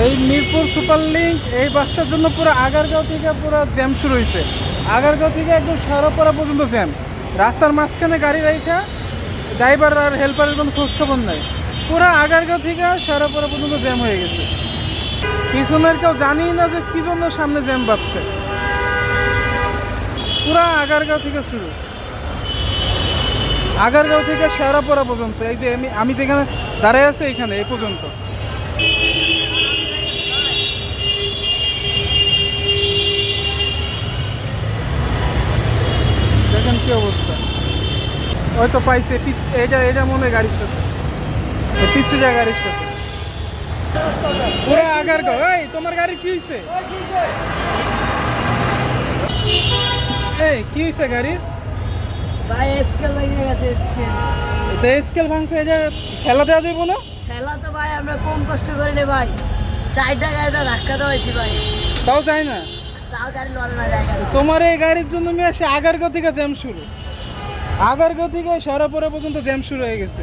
এই Mirpur super link, এই বাসটার জন্য পুরো আগারগাঁও থেকে পুরো জ্যাম শুরু হয়েছে আগারগাঁও থেকে একদম সারাপাড়া পর্যন্ত জ্যাম। রাস্তার মাঝখানে গাড়ি রাইখা, ড্রাইভার আর হেল্পারের কোনো খোঁজখবর নাই। পুরো আগারগাঁও থেকে সারাপাড়া পর্যন্ত জ্যাম হয়ে গেছে। পিছনের কেউ জানি না যে কি জন্য সামনে জ্যাম পাচ্ছে পুরা আগারগাঁও থেকে শুরু। আগারগাঁও থেকে শেওড়াপাড়া পর্যন্ত। এই যে আমি আমি যেখানে দাঁড়ায় আছি এখানে এই পর্যন্ত। দেখেন কি অবস্থা। হয়তো পাইছে এটা এটা মনে হয় গাড়ির সাথে। পিছু যায় গাড়ির সাথে। পুরো আগারগাঁও এই তোমার গাড়ি কি হয়েছে এই কি হয়েছে গাড়ির? ভাই স্কেল ভাঙছে এটা ঠেলা দেওয়া যাবে না? খেলা ভাই আমরা কম কষ্ট করিলে ভাই চারটা গাড়িটা ধাক্কা দেওয়াইছি ভাই। তাও যায় না? তাও গাড়ি লড়ে না যায় তোমার এই গাড়ির জন্য আমি আসে আগারগাঁও থেকে জ্যাম শুরু। আগারগাঁও থেকে সরাপরা পর্যন্ত জ্যাম শুরু হয়ে গেছে।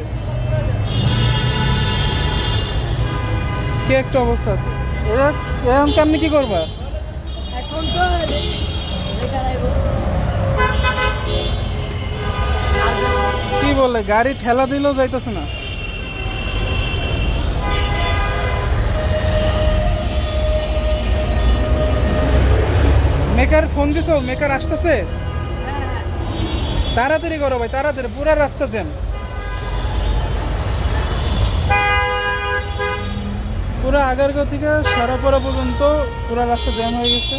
কি একটা অবস্থা? এখন কেমনি কি করবা? এখন তো কি বলে গাড়ি ঠেলা দিলেও যাইতেছে না। মেকার ফোন দিছো? মেকার আসতেছে। তাড়াতাড়ি করো ভাই, তাড়াতাড়ি, পুরা রাস্তা জ্যাম। পুরো আগারগাঁও থেকে সারাপাড়া পর্যন্ত পুরো রাস্তা জ্যাম হয়ে গেছে।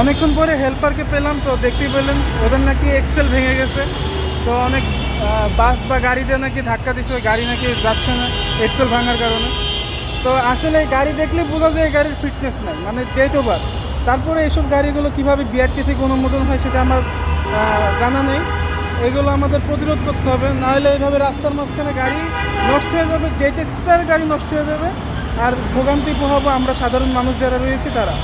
অনেকক্ষণ পরে হেল্পারকে পেলাম, তো দেখতেই পেলেন, ওদের নাকি এক্সেল ভেঙে গেছে। তো অনেক বাস বা গাড়িতে নাকি ধাক্কা দিচ্ছে ওই গাড়ি নাকি যাচ্ছে না, এক্সেল ভাঙার কারণে। তো আসলে গাড়ি দেখলে বোঝা যায় গাড়ির ফিটনেস নাই মানে ডেট ওভার তারপরে এইসব গাড়িগুলো কীভাবে বিআরটি থেকে অনুমোদন হয় সেটা আমার জানা নেই। এগুলো আমাদের প্রতিরোধ করতে হবে, নাহলে এইভাবে রাস্তার মাঝখানে গাড়ি নষ্ট হয়ে যাবে ডেট এক্সপায়ার গাড়ি নষ্ট হয়ে যাবে, আর ভোগান্তি পোহাবো আমরা সাধারণ মানুষ যারা রয়েছি তারা।